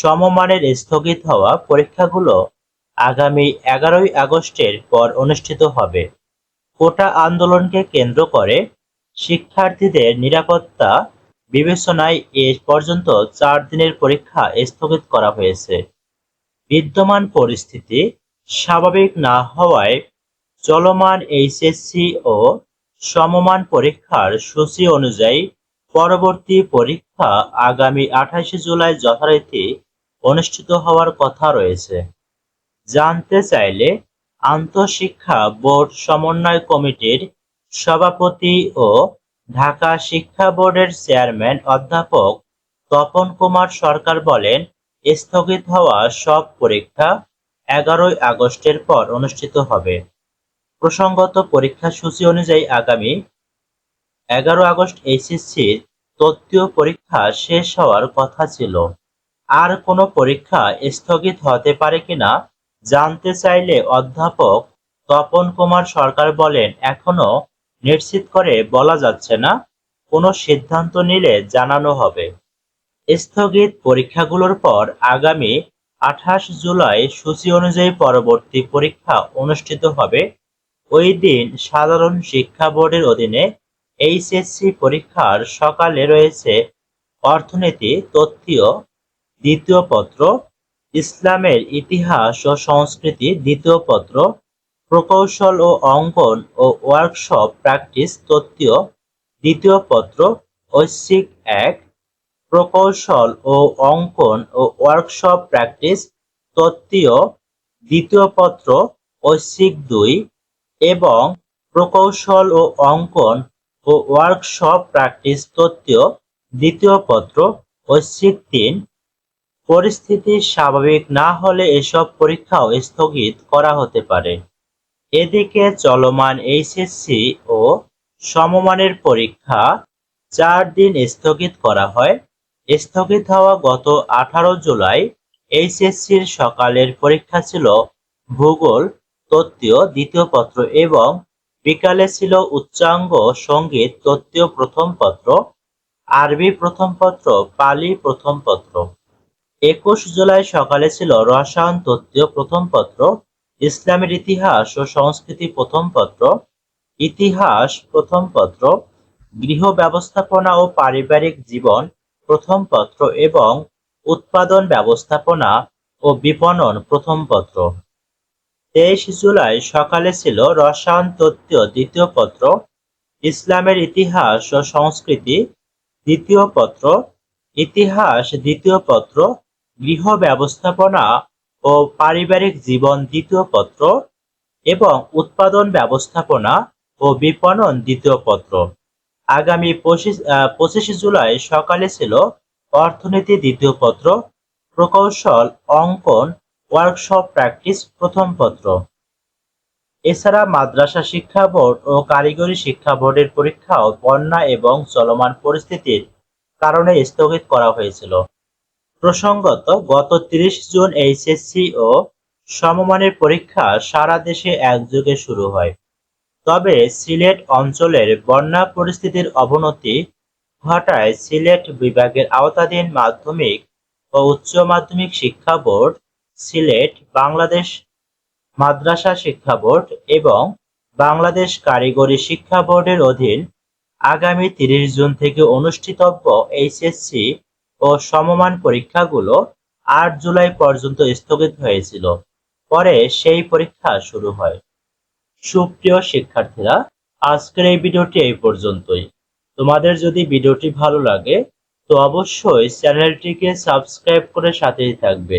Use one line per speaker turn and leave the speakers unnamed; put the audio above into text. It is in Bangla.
সমমানের স্থগিত হওয়া পরীক্ষাগুলো আগামী এগারোই আগস্টের পর অনুষ্ঠিত হবে কোটা আন্দোলনকে কেন্দ্র করে শিক্ষার্থীদের নিরাপত্তা বিবেচনায় এ পর্যন্ত চার দিনের পরীক্ষা স্থগিত করা হয়েছে বিদ্যমান পরিস্থিতি স্বাভাবিক না হওয়ায় চলমান এইচএসসি ও সমমান পরীক্ষার সূচি অনুযায়ী পরবর্তী পরীক্ষা আগামী আঠাশে জুলাই যথারীতি অনুষ্ঠিত হওয়ার কথা রয়েছে জানতে চাইলে আন্তঃশিক্ষা বোর্ড সমন্বয় কমিটির সভাপতি ও ঢাকা শিক্ষা বোর্ডের চেয়ারম্যান অধ্যাপক তপন কুমার সরকার বলেন স্থগিত হওয়া সব পরীক্ষা এগারোই আগস্টের পর অনুষ্ঠিত হবে প্রসঙ্গত পরীক্ষা সূচি অনুযায়ী আগামী এগারো আগস্ট এইচএসসির তত্ত্বীয় পরীক্ষা শেষ হওয়ার কথা ছিল আর কোনো পরীক্ষা স্থগিত হতে পারে কিনা জানতে চাইলে অধ্যাপক তপন কুমার সরকার বলেন এখনো নিশ্চিত করে বলা যাচ্ছে না কোনো সিদ্ধান্ত নিলে জানানো হবে স্থগিত পরীক্ষাগুলোর পর আগামী আঠাশ জুলাই সূচি অনুযায়ী পরবর্তী পরীক্ষা অনুষ্ঠিত হবে ওই দিন সাধারণ শিক্ষা বোর্ডের অধীনে এইচএসসি পরীক্ষার সকালে রয়েছে অর্থনীতি তথ্য দ্বিতীয় পত্র ইসলামের ইতিহাস ও সংস্কৃতি দ্বিতীয় পত্র প্রকৌশল ও অঙ্কন ও ওয়ার্কশপ প্র্যাকটিস তত্ত্বীয় দ্বিতীয় পত্র ঐশ্বিক এক প্রকৌশল ও অঙ্কন ও ওয়ার্কশপ প্র্যাকটিস তত্ত্বীয় দ্বিতীয় পত্র ঐশ্বিক দুই এবং প্রকৌশল ও অঙ্কন ও ওয়ার্কশপ প্র্যাকটিস তত্ত্বীয় দ্বিতীয় পত্র ঐশ্বিক তিন পরিস্থিতি স্বাভাবিক না হলে এসব পরীক্ষাও স্থগিত করা হতে পারে এদিকে চলমান এইচএসসি ও সমমানের পরীক্ষা চার দিন স্থগিত করা হয় স্থগিত হওয়া গত আঠারো জুলাই এইচএসসির সকালের পরীক্ষা ছিল ভূগোল তত্ত্বীয় দ্বিতীয় পত্র এবং বিকালে ছিল উচ্চাঙ্গ সঙ্গীত তত্ত্বীয় প্রথম পত্র আরবি প্রথম পত্র পালি প্রথম পত্র একুশ জুলাই সকালে ছিল রসায়ন তত্ত্বীয় প্রথম পত্র ইসলামের ইতিহাস ও সংস্কৃতি প্রথম পত্র ইতিহাস প্রথম পত্র গৃহ ব্যবস্থাপনা ও পারিবারিক জীবন প্রথম পত্র এবং উৎপাদন ব্যবস্থাপনা ও বিপণন প্রথম পত্র তেইশ জুলাই সকালে ছিল রসায়ন তত্ত্বীয় দ্বিতীয় পত্র ইসলামের ইতিহাস ও সংস্কৃতি দ্বিতীয় পত্র ইতিহাস দ্বিতীয় পত্র গৃহ ব্যবস্থাপনা ও পারিবারিক জীবন দ্বিতীয় পত্র এবং উৎপাদন ব্যবস্থাপনা ও বিপণন দ্বিতীয় পত্র আগামী পঁচিশ পঁচিশে জুলাই সকালে ছিল অর্থনীতি দ্বিতীয় পত্র প্রকৌশল অঙ্কন ওয়ার্কশপ প্র্যাকটিস প্রথম পত্র এছাড়া মাদ্রাসা শিক্ষা বোর্ড ও কারিগরি শিক্ষা বোর্ডের পরীক্ষাও বন্যা এবং চলমান পরিস্থিতির কারণে স্থগিত করা হয়েছিল প্রসঙ্গত গত তিরিশ জুন এইচএসসি ও সমমানের পরীক্ষা সারা দেশে একযোগে শুরু হয় তবে সিলেট অঞ্চলের বন্যা পরিস্থিতির অবনতি ঘটায় সিলেট বিভাগের আওতাধীন মাধ্যমিক ও উচ্চ মাধ্যমিক শিক্ষা বোর্ড সিলেট বাংলাদেশ মাদ্রাসা শিক্ষা বোর্ড এবং বাংলাদেশ কারিগরি শিক্ষা বোর্ডের অধীন আগামী তিরিশ জুন থেকে অনুষ্ঠিতব্য এইচএসসি ও সমমান পরীক্ষাগুলো আট জুলাই পর্যন্ত স্থগিত হয়েছিল পরে সেই পরীক্ষা শুরু হয় সুপ্রিয় শিক্ষার্থীরা আজকের এই ভিডিওটি এই পর্যন্তই তোমাদের যদি ভিডিওটি ভালো লাগে তো অবশ্যই চ্যানেলটিকে সাবস্ক্রাইব করে সাথেই থাকবে